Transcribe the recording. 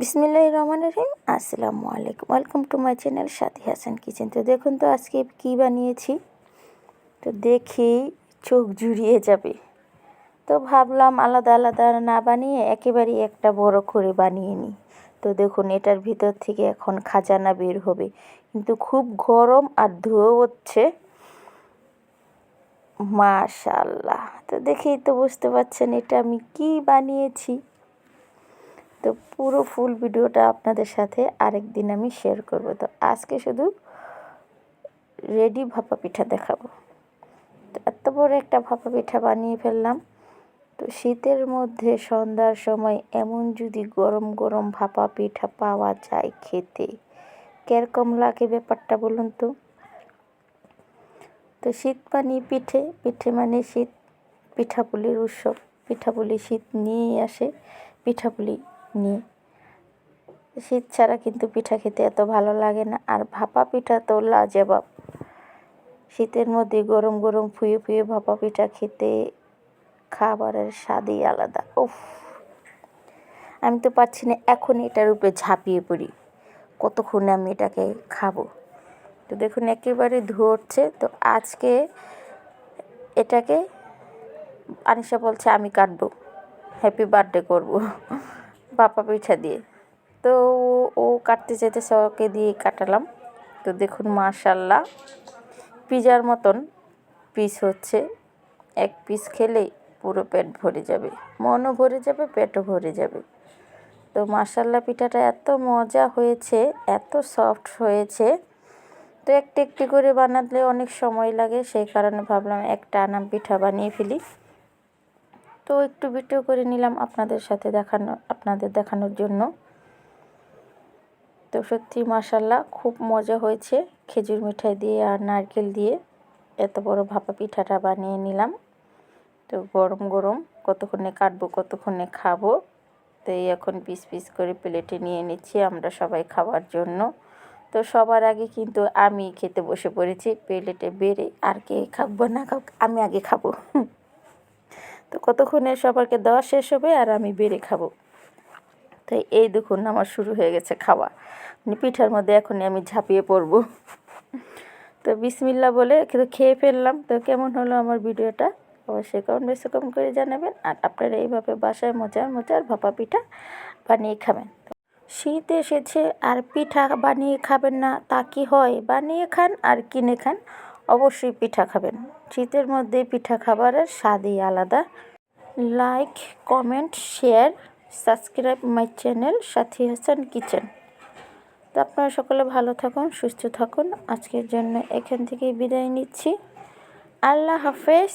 বিসমিল্লাহ রহমান রহিম। আসসালামু আলাইকুম। Welcome to my channel Sathi Hasan kitchen. তো দেখুন তো আজকে কি বানিয়েছি? তো দেখেই চোখ জুড়িয়ে যাবে। তো ভাবলাম আলাদা আলাদা না বানিয়ে একেবারেই একটা বড় করে বানিয়ে নিই। তো দেখুন, এটার ভিতর থেকে এখন খাজানা বের হবে। কিন্তু খুব গরম আর ধুয়ো হচ্ছে। মাশাল্লাহ তো দেখেই তো বুঝতে পারছেন এটা আমি কি বানিয়েছি। তো পুরো ফুল ভিডিওটা আপনাদের সাথে আরেক দিন আমি শেয়ার করব। তো আজকে শুধু রেডি ভাপা পিঠা দেখাবো। তো এত বড় একটা ভাপা পিঠা বানিয়ে ফেললাম। তো শীতের মধ্যে সন্ধ্যার সময় এমন যদি গরম গরম ভাপা পিঠা পাওয়া যায় খেতে, কীরকম লাগে ব্যাপারটা বলুন তো? তো শীত পানি পিঠে পিঠে মানে শীত, পিঠাপুলির উৎসব। পিঠাপুলি শীত নিয়েই আসে, পিঠাপুলি নিয়ে শীত ছাড়া কিন্তু পিঠা খেতে এত ভালো লাগে না। আর ভাপা পিঠা তো লাজবাব। শীতের মধ্যে গরম গরম ফুয়ে ফুয়ে ভাপা পিঠা খেতে খাবারের স্বাদই আলাদা। উফ। আমি তো পারছি না এখন এটার উপরে ঝাঁপিয়ে পড়ি। কতক্ষণে আমি এটাকে খাব? তো দেখুন, একেবারে ধরছে। তো আজকে এটাকে আনিশা বলছে, আমি কাটবো। হ্যাপি বার্থডে করব। বাপা পিঠা দিয়ে। তো ও কাটতে চাইতেছে, ওকে দিয়ে কাটালাম। তো দেখুন, মাশাল্লাহ, পিজার মতন পিস হচ্ছে। এক পিস খেলেই পুরো পেট ভরে যাবে। মনও ভরে যাবে, পেটও ভরে যাবে। তো মাসাল্লা পিঠাটা এত মজা হয়েছে, এত সফট হয়েছে। তো একটু একটি করে বানালে অনেক সময় লাগে, সেই কারণে ভাবলাম একটা আনাম পিঠা বানিয়ে ফেলি। তো একটু ভিডিও করে নিলাম আপনাদের সাথে দেখানো, আপনাদের দেখানোর জন্য। তো সত্যি মাসাল্লাহ খুব মজা হয়েছে খেজুর মিঠাই দিয়ে আর নারকেল দিয়ে। এত বড় ভাপা পিঠাটা বানিয়ে নিলাম। তো গরম গরম, কতক্ষণে কাটবো, কতক্ষণে খাব। তো এই এখন পিস পিস করে প্লেটে নিয়ে নিচ্ছি আমরা সবাই খাওয়ার জন্য। তো সবার আগে কিন্তু আমি খেতে বসে পড়েছি, প্লেটে বেড়ে আর কে খাব না খাব, আমি আগে খাব। তো কতক্ষণে সবারকে দেওয়া শেষ হবে আর আমি বেড়ে খাব। তো এই দেখুন আমার শুরু হয়ে গেছে খাওয়া। মানে পিঠার মধ্যে এখনই আমি ঝাঁপিয়ে পড়ব। তো বিসমিল্লা বলে কিন্তু খেয়ে ফেললাম। তো কেমন হলো আমার ভিডিওটা? অবশ্যই কমেন্ট বেশি কম করে জানাবেন। আর আপনারা এইভাবে বাসায় মজার মজার ভাপা পিঠা বানিয়ে খাবেন। শীত এসেছে আর পিঠা বানিয়ে খাবেন না। তা কি হয়? বানিয়ে খান আর কিনে খান। অবশ্যই পিঠা খাবেন। শীতের মধ্যে পিঠা খাবারের স্বাদই আলাদা। Like comment share subscribe my channel Sathi Hasan kitchen. তো আপনারা সকলে ভালো থাকুন, সুস্থ থাকুন। আজকের জন্য এখান থেকেই বিদায় নিচ্ছি। আল্লাহ হাফেজ।